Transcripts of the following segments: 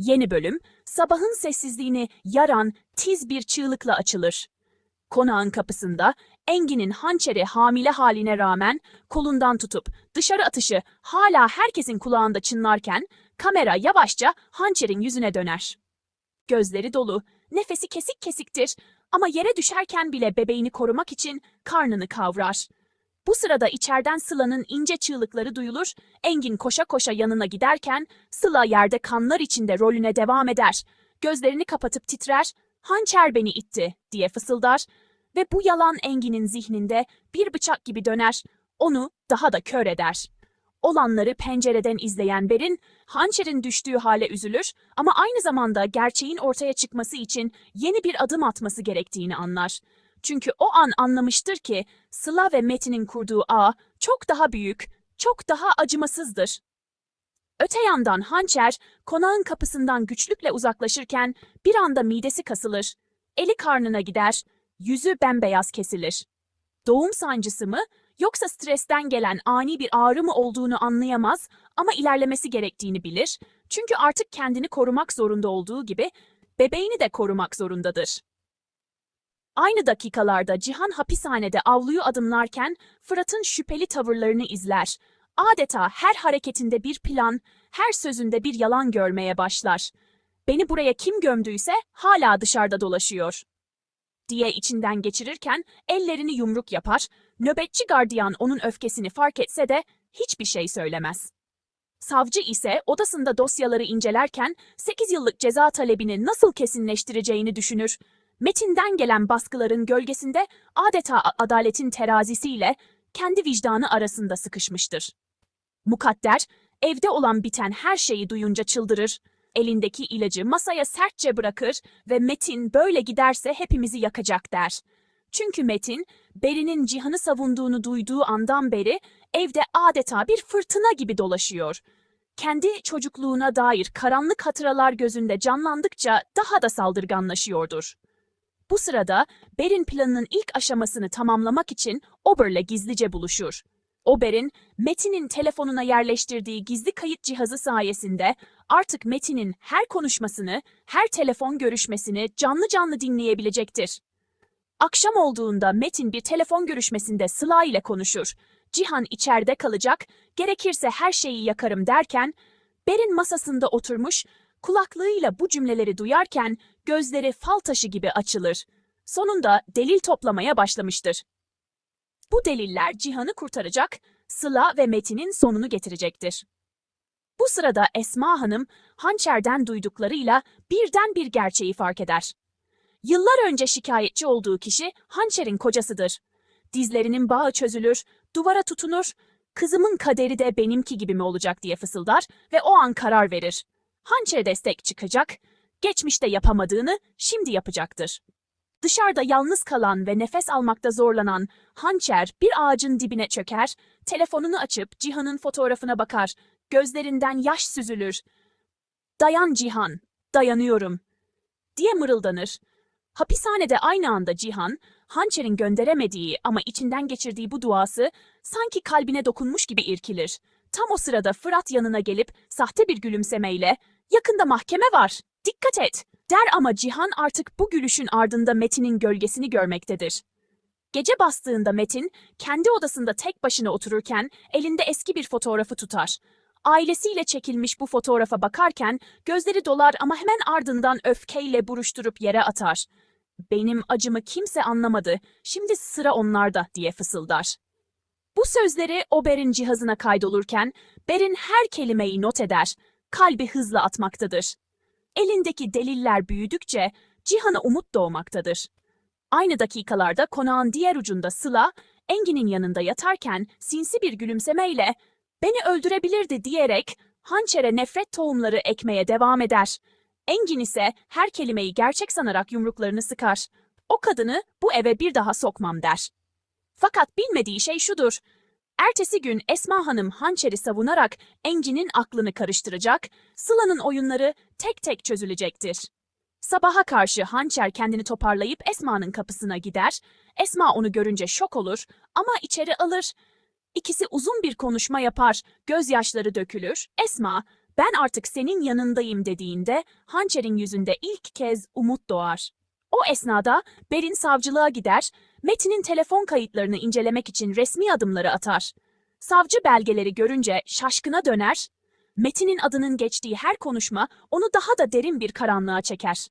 Yeni bölüm, sabahın sessizliğini yaran tiz bir çığlıkla açılır. Konağın kapısında Engin'in hançeri hamile haline rağmen kolundan tutup dışarı atışı hala herkesin kulağında çınlarken kamera yavaşça hançerin yüzüne döner. Gözleri dolu, nefesi kesik kesiktir ama yere düşerken bile bebeğini korumak için karnını kavrar. Bu sırada içeriden Sıla'nın ince çığlıkları duyulur, Engin koşa koşa yanına giderken Sıla yerde kanlar içinde rolüne devam eder. Gözlerini kapatıp titrer, hançer beni itti diye fısıldar ve bu yalan Engin'in zihninde bir bıçak gibi döner, onu daha da kör eder. Olanları pencereden izleyen Berin, hançerin düştüğü hale üzülür ama aynı zamanda gerçeğin ortaya çıkması için yeni bir adım atması gerektiğini anlar. Çünkü o an anlamıştır ki Sıla ve Metin'in kurduğu ağ çok daha büyük, çok daha acımasızdır. Öte yandan hançer konağın kapısından güçlükle uzaklaşırken bir anda midesi kasılır. Eli karnına gider, yüzü bembeyaz kesilir. Doğum sancısı mı yoksa stresten gelen ani bir ağrı mı olduğunu anlayamaz ama ilerlemesi gerektiğini bilir. Çünkü artık kendini korumak zorunda olduğu gibi bebeğini de korumak zorundadır. Aynı dakikalarda Cihan hapishanede avluyu adımlarken Fırat'ın şüpheli tavırlarını izler. Adeta her hareketinde bir plan, her sözünde bir yalan görmeye başlar. Beni buraya kim gömdüyse hala dışarıda dolaşıyor diye içinden geçirirken ellerini yumruk yapar, nöbetçi gardiyan onun öfkesini fark etse de hiçbir şey söylemez. Savcı ise odasında dosyaları incelerken 8 yıllık ceza talebini nasıl kesinleştireceğini düşünür. Metin'den gelen baskıların gölgesinde adeta adaletin terazisiyle kendi vicdanı arasında sıkışmıştır. Mukadder, evde olan biten her şeyi duyunca çıldırır. Elindeki ilacı masaya sertçe bırakır ve Metin böyle giderse hepimizi yakacak der. Çünkü Metin, Beri'nin Cihan'ı savunduğunu duyduğu andan beri evde adeta bir fırtına gibi dolaşıyor. Kendi çocukluğuna dair karanlık hatıralar gözünde canlandıkça daha da saldırganlaşıyordur. Bu sırada Ber'in planının ilk aşamasını tamamlamak için Ober'le gizlice buluşur. Ober'in Metin'in telefonuna yerleştirdiği gizli kayıt cihazı sayesinde artık Metin'in her konuşmasını, her telefon görüşmesini canlı canlı dinleyebilecektir. Akşam olduğunda Metin bir telefon görüşmesinde Sıla ile konuşur. Cihan içeride kalacak, gerekirse her şeyi yakarım derken, Ber'in masasında oturmuş, kulaklığıyla bu cümleleri duyarken gözleri fal taşı gibi açılır. Sonunda delil toplamaya başlamıştır. Bu deliller Cihan'ı kurtaracak, Sıla ve Metin'in sonunu getirecektir. Bu sırada Esma Hanım hançerden duyduklarıyla birden bir gerçeği fark eder. Yıllar önce şikayetçi olduğu kişi hançerin kocasıdır. Dizlerinin bağı çözülür, duvara tutunur, kızımın kaderi de benimki gibi mi olacak diye fısıldar ve o an karar verir. Hançere destek çıkacak, geçmişte yapamadığını şimdi yapacaktır. Dışarıda yalnız kalan ve nefes almakta zorlanan Hançer bir ağacın dibine çöker, telefonunu açıp Cihan'ın fotoğrafına bakar, gözlerinden yaş süzülür. Dayan Cihan, dayanıyorum, diye mırıldanır. Hapishanede aynı anda Cihan, Hançer'in gönderemediği ama içinden geçirdiği bu duası sanki kalbine dokunmuş gibi irkilir. Tam o sırada Fırat yanına gelip sahte bir gülümsemeyle ''Yakında mahkeme var, dikkat et!'' der ama Cihan artık bu gülüşün ardında Metin'in gölgesini görmektedir. Gece bastığında Metin, kendi odasında tek başına otururken elinde eski bir fotoğrafı tutar. Ailesiyle çekilmiş bu fotoğrafa bakarken gözleri dolar ama hemen ardından öfkeyle buruşturup yere atar. Benim acımı kimse anlamadı, şimdi sıra onlarda diye fısıldar. Bu sözleri Ober'in cihazına kaydolurken Ber'in her kelimeyi not eder, kalbi hızla atmaktadır. Elindeki deliller büyüdükçe Cihan'a umut doğmaktadır. Aynı dakikalarda konağın diğer ucunda Sıla, Engin'in yanında yatarken sinsi bir gülümsemeyle beni öldürebilirdi diyerek hançere nefret tohumları ekmeye devam eder. Engin ise her kelimeyi gerçek sanarak yumruklarını sıkar. O kadını bu eve bir daha sokmam der. Fakat bilmediği şey şudur. Ertesi gün Esma Hanım hançeri savunarak Engin'in aklını karıştıracak, Sıla'nın oyunları tek tek çözülecektir. Sabaha karşı hançer kendini toparlayıp Esma'nın kapısına gider. Esma onu görünce şok olur ama içeri alır. İkisi uzun bir konuşma yapar, gözyaşları dökülür. Esma, ben artık senin yanındayım dediğinde Hançer'in yüzünde ilk kez umut doğar. O esnada Berin savcılığa gider, Metin'in telefon kayıtlarını incelemek için resmi adımları atar. Savcı belgeleri görünce şaşkına döner, Metin'in adının geçtiği her konuşma onu daha da derin bir karanlığa çeker.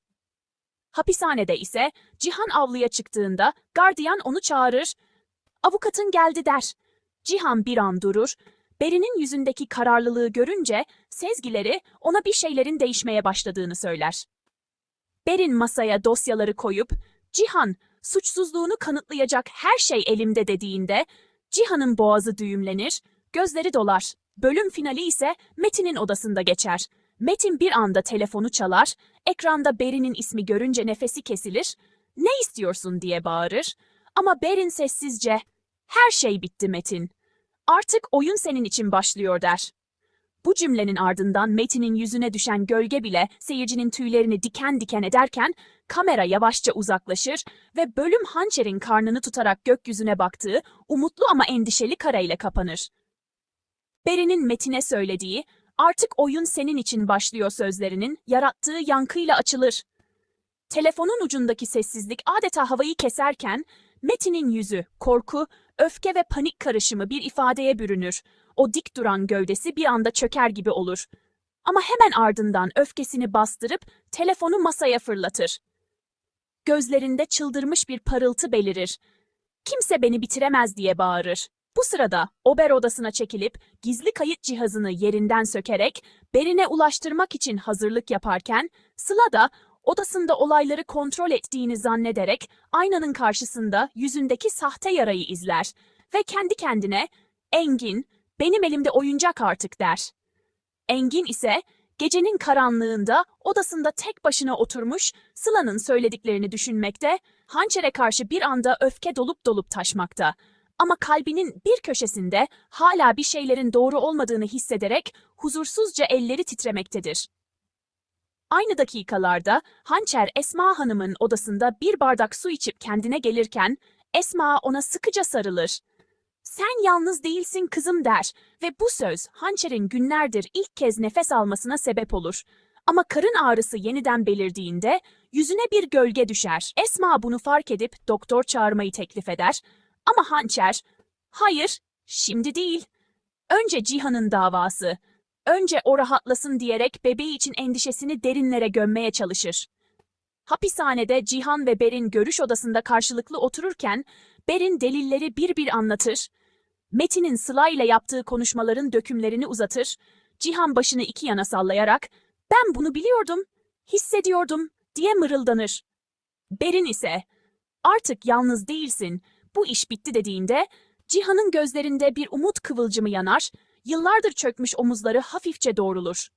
Hapishanede ise Cihan avluya çıktığında gardiyan onu çağırır, avukatın geldi der. Cihan bir an durur, Berin'in yüzündeki kararlılığı görünce sezgileri ona bir şeylerin değişmeye başladığını söyler. Berin masaya dosyaları koyup, Cihan, suçsuzluğunu kanıtlayacak her şey elimde dediğinde, Cihan'ın boğazı düğümlenir, gözleri dolar. Bölüm finali ise Metin'in odasında geçer. Metin bir anda telefonu çalar, ekranda Berin'in ismi görünce nefesi kesilir, ne istiyorsun diye bağırır. Ama Berin sessizce, her şey bitti Metin. Artık oyun senin için başlıyor der. Bu cümlenin ardından Metin'in yüzüne düşen gölge bile seyircinin tüylerini diken diken ederken kamera yavaşça uzaklaşır ve bölüm hançerin karnını tutarak gökyüzüne baktığı umutlu ama endişeli kareyle kapanır. Beri'nin Metin'e söylediği artık oyun senin için başlıyor sözlerinin yarattığı yankıyla açılır. Telefonun ucundaki sessizlik adeta havayı keserken Metin'in yüzü korku, öfke ve panik karışımı bir ifadeye bürünür. O dik duran gövdesi bir anda çöker gibi olur. Ama hemen ardından öfkesini bastırıp telefonu masaya fırlatır. Gözlerinde çıldırmış bir parıltı belirir. Kimse beni bitiremez diye bağırır. Bu sırada Ober odasına çekilip gizli kayıt cihazını yerinden sökerek Berin'e ulaştırmak için hazırlık yaparken Sıla da odasında olayları kontrol ettiğini zannederek aynanın karşısında yüzündeki sahte yarayı izler ve kendi kendine Engin, benim elimde oyuncak artık der. Engin ise gecenin karanlığında odasında tek başına oturmuş Sıla'nın söylediklerini düşünmekte, hançere karşı bir anda öfke dolup dolup taşmakta. Ama kalbinin bir köşesinde hala bir şeylerin doğru olmadığını hissederek huzursuzca elleri titremektedir. Aynı dakikalarda Hançer Esma Hanım'ın odasında bir bardak su içip kendine gelirken Esma ona sıkıca sarılır. Sen yalnız değilsin kızım der ve bu söz Hançer'in günlerdir ilk kez nefes almasına sebep olur. Ama karın ağrısı yeniden belirdiğinde yüzüne bir gölge düşer. Esma bunu fark edip doktor çağırmayı teklif eder. Ama Hançer, hayır, şimdi değil. Önce Cihan'ın davası, önce o rahatlasın diyerek bebeği için endişesini derinlere gömmeye çalışır. Hapishanede Cihan ve Berin görüş odasında karşılıklı otururken Berin delilleri bir bir anlatır. Metin'in Sıla ile yaptığı konuşmaların dökümlerini uzatır. Cihan başını iki yana sallayarak "Ben bunu biliyordum, hissediyordum." diye mırıldanır. Berin ise "Artık yalnız değilsin. Bu iş bitti." dediğinde Cihan'ın gözlerinde bir umut kıvılcımı yanar, yıllardır çökmüş omuzları hafifçe doğrulur.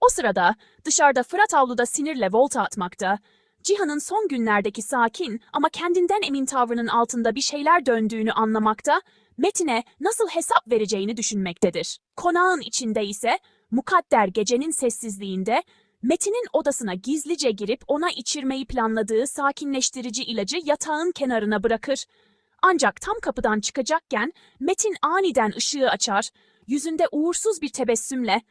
O sırada dışarıda Fırat avluda sinirle volta atmakta, Cihan'ın son günlerdeki sakin ama kendinden emin tavrının altında bir şeyler döndüğünü anlamakta, Metin'e nasıl hesap vereceğini düşünmektedir. Konağın içinde ise mukadder gecenin sessizliğinde Metin'in odasına gizlice girip ona içirmeyi planladığı sakinleştirici ilacı yatağın kenarına bırakır. Ancak tam kapıdan çıkacakken Metin aniden ışığı açar, yüzünde uğursuz bir tebessümle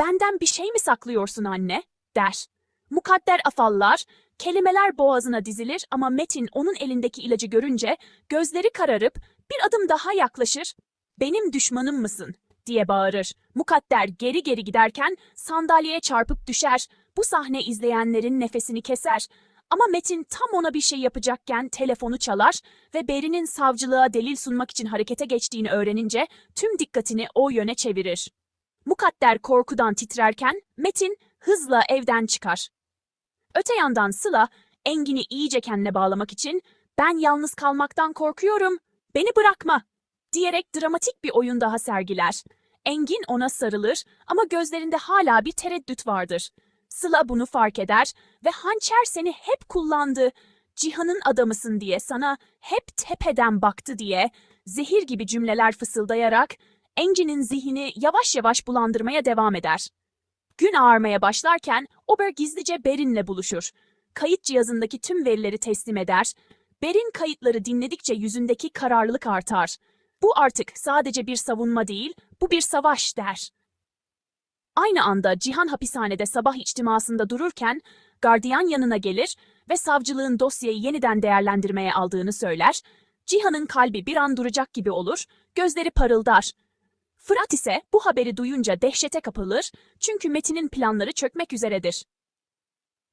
''Benden bir şey mi saklıyorsun anne?'' der. Mukadder afallar, kelimeler boğazına dizilir ama Metin onun elindeki ilacı görünce gözleri kararıp bir adım daha yaklaşır. ''Benim düşmanım mısın?'' diye bağırır. Mukadder geri geri giderken sandalyeye çarpıp düşer. Bu sahne izleyenlerin nefesini keser. Ama Metin tam ona bir şey yapacakken telefonu çalar ve Beri'nin savcılığa delil sunmak için harekete geçtiğini öğrenince tüm dikkatini o yöne çevirir. Mukadder korkudan titrerken Metin hızla evden çıkar. Öte yandan Sıla Engin'i iyice kendine bağlamak için ben yalnız kalmaktan korkuyorum, beni bırakma diyerek dramatik bir oyun daha sergiler. Engin ona sarılır ama gözlerinde hala bir tereddüt vardır. Sıla bunu fark eder ve hançer seni hep kullandı, cihanın adamısın diye sana hep tepeden baktı diye zehir gibi cümleler fısıldayarak Engin'in zihnini yavaş yavaş bulandırmaya devam eder. Gün ağarmaya başlarken Ober gizlice Berin'le buluşur. Kayıt cihazındaki tüm verileri teslim eder. Berin kayıtları dinledikçe yüzündeki kararlılık artar. Bu artık sadece bir savunma değil, bu bir savaş der. Aynı anda Cihan hapishanede sabah içtimasında dururken gardiyan yanına gelir ve savcılığın dosyayı yeniden değerlendirmeye aldığını söyler. Cihan'ın kalbi bir an duracak gibi olur, gözleri parıldar. Fırat ise bu haberi duyunca dehşete kapılır çünkü Metin'in planları çökmek üzeredir.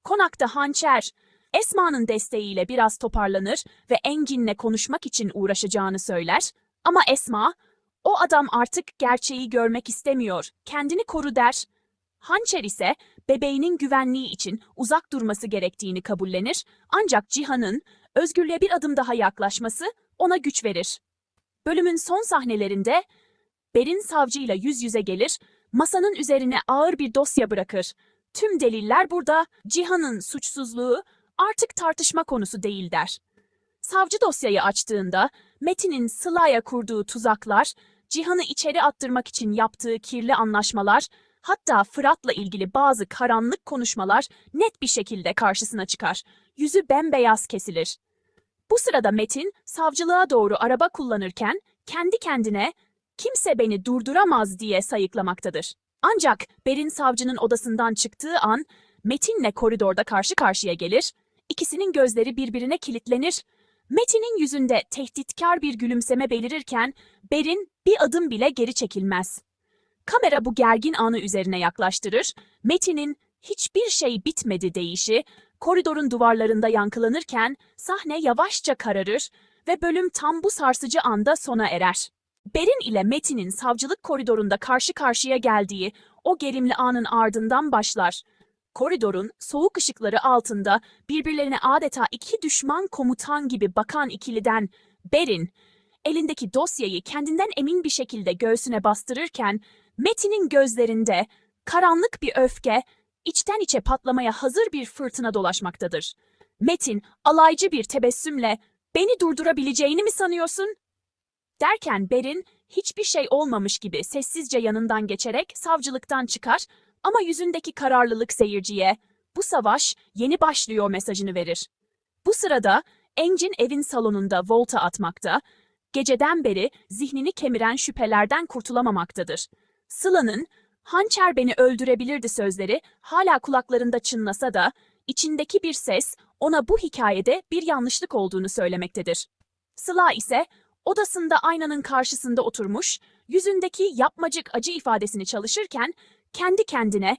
Konakta hançer, Esma'nın desteğiyle biraz toparlanır ve Engin'le konuşmak için uğraşacağını söyler. Ama Esma, o adam artık gerçeği görmek istemiyor, kendini koru der. Hançer ise bebeğinin güvenliği için uzak durması gerektiğini kabullenir ancak Cihan'ın özgürlüğe bir adım daha yaklaşması ona güç verir. Bölümün son sahnelerinde Berin savcıyla yüz yüze gelir, masanın üzerine ağır bir dosya bırakır. Tüm deliller burada, Cihan'ın suçsuzluğu artık tartışma konusu değil der. Savcı dosyayı açtığında Metin'in Sıla'ya kurduğu tuzaklar, Cihan'ı içeri attırmak için yaptığı kirli anlaşmalar, hatta Fırat'la ilgili bazı karanlık konuşmalar net bir şekilde karşısına çıkar. Yüzü bembeyaz kesilir. Bu sırada Metin savcılığa doğru araba kullanırken kendi kendine kimse beni durduramaz diye sayıklamaktadır. Ancak Berin savcının odasından çıktığı an Metin'le koridorda karşı karşıya gelir, ikisinin gözleri birbirine kilitlenir. Metin'in yüzünde tehditkar bir gülümseme belirirken Berin bir adım bile geri çekilmez. Kamera bu gergin anı üzerine yaklaştırır. Metin'in hiçbir şey bitmedi deyişi koridorun duvarlarında yankılanırken sahne yavaşça kararır ve bölüm tam bu sarsıcı anda sona erer. Berin ile Metin'in savcılık koridorunda karşı karşıya geldiği o gerimli anın ardından başlar. Koridorun soğuk ışıkları altında birbirlerine adeta iki düşman komutan gibi bakan ikiliden Berin, elindeki dosyayı kendinden emin bir şekilde göğsüne bastırırken Metin'in gözlerinde karanlık bir öfke, içten içe patlamaya hazır bir fırtına dolaşmaktadır. Metin alaycı bir tebessümle "Beni durdurabileceğini mi sanıyorsun?" Derken Berin hiçbir şey olmamış gibi sessizce yanından geçerek savcılıktan çıkar ama yüzündeki kararlılık seyirciye bu savaş yeni başlıyor mesajını verir. Bu sırada Engin evin salonunda volta atmakta, geceden beri zihnini kemiren şüphelerden kurtulamamaktadır. Sıla'nın hançer beni öldürebilirdi sözleri hala kulaklarında çınlasa da içindeki bir ses ona bu hikayede bir yanlışlık olduğunu söylemektedir. Sıla ise odasında aynanın karşısında oturmuş, yüzündeki yapmacık acı ifadesini çalışırken kendi kendine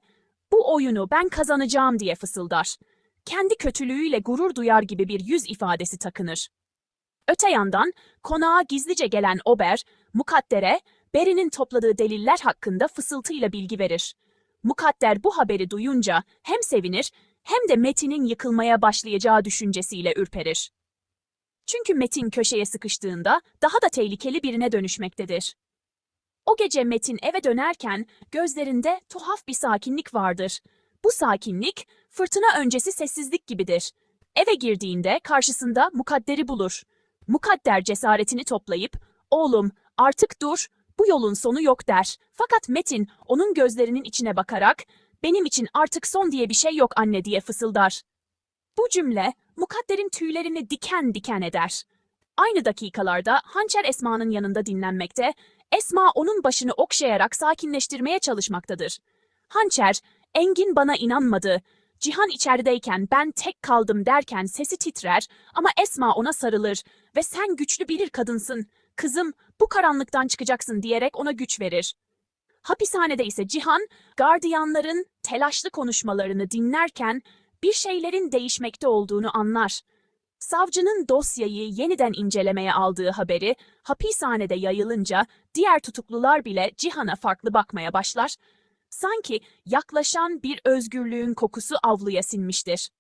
bu oyunu ben kazanacağım diye fısıldar. Kendi kötülüğüyle gurur duyar gibi bir yüz ifadesi takınır. Öte yandan konağa gizlice gelen Ober, Mukadder'e Beri'nin topladığı deliller hakkında fısıltıyla bilgi verir. Mukadder bu haberi duyunca hem sevinir hem de Metin'in yıkılmaya başlayacağı düşüncesiyle ürperir. Çünkü Metin köşeye sıkıştığında daha da tehlikeli birine dönüşmektedir. O gece Metin eve dönerken gözlerinde tuhaf bir sakinlik vardır. Bu sakinlik fırtına öncesi sessizlik gibidir. Eve girdiğinde karşısında Mukadder'i bulur. Mukadder cesaretini toplayıp "Oğlum, artık dur, bu yolun sonu yok." der. Fakat Metin onun gözlerinin içine bakarak "Benim için artık son diye bir şey yok anne." diye fısıldar. Bu cümle Mukadder'in tüylerini diken diken eder. Aynı dakikalarda Hançer Esma'nın yanında dinlenmekte, Esma onun başını okşayarak sakinleştirmeye çalışmaktadır. Hançer, Engin bana inanmadı. Cihan içerideyken ben tek kaldım derken sesi titrer ama Esma ona sarılır ve sen güçlü bir kadınsın. Kızım bu karanlıktan çıkacaksın diyerek ona güç verir. Hapishanede ise Cihan, gardiyanların telaşlı konuşmalarını dinlerken bir şeylerin değişmekte olduğunu anlar. Savcının dosyayı yeniden incelemeye aldığı haberi hapishanede yayılınca diğer tutuklular bile Cihan'a farklı bakmaya başlar. Sanki yaklaşan bir özgürlüğün kokusu avluya sinmiştir.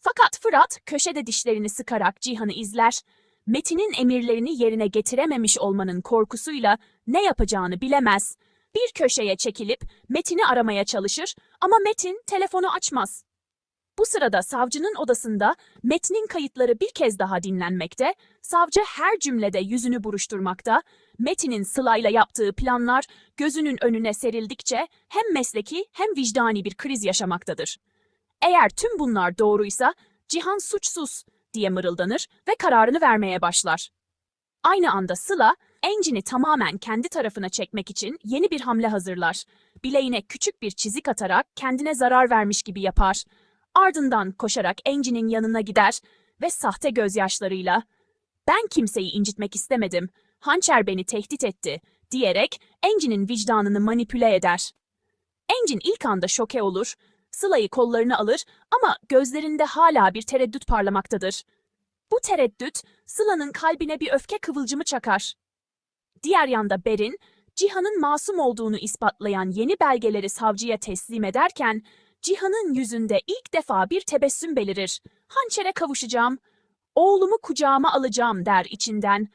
Fakat Fırat köşede dişlerini sıkarak Cihan'ı izler. Metin'in emirlerini yerine getirememiş olmanın korkusuyla ne yapacağını bilemez. Bir köşeye çekilip Metin'i aramaya çalışır ama Metin telefonu açmaz. Bu sırada savcının odasında metnin kayıtları bir kez daha dinlenmekte, savcı her cümlede yüzünü buruşturmakta, Metin'in Sıla'yla yaptığı planlar gözünün önüne serildikçe hem mesleki hem vicdani bir kriz yaşamaktadır. Eğer tüm bunlar doğruysa Cihan suçsuz diye mırıldanır ve kararını vermeye başlar. Aynı anda Sıla Engin'i tamamen kendi tarafına çekmek için yeni bir hamle hazırlar. Bileğine küçük bir çizik atarak kendine zarar vermiş gibi yapar. Ardından koşarak Engin'in yanına gider ve sahte gözyaşlarıyla "Ben kimseyi incitmek istemedim. Hançer beni tehdit etti." diyerek Engin'in vicdanını manipüle eder. Engin ilk anda şoke olur, Sıla'yı kollarına alır ama gözlerinde hala bir tereddüt parlamaktadır. Bu tereddüt Sıla'nın kalbine bir öfke kıvılcımı çakar. Diğer yanda Berin, Cihan'ın masum olduğunu ispatlayan yeni belgeleri savcıya teslim ederken, Cihan'ın yüzünde ilk defa bir tebessüm belirir. Hançere kavuşacağım, oğlumu kucağıma alacağım der içinden.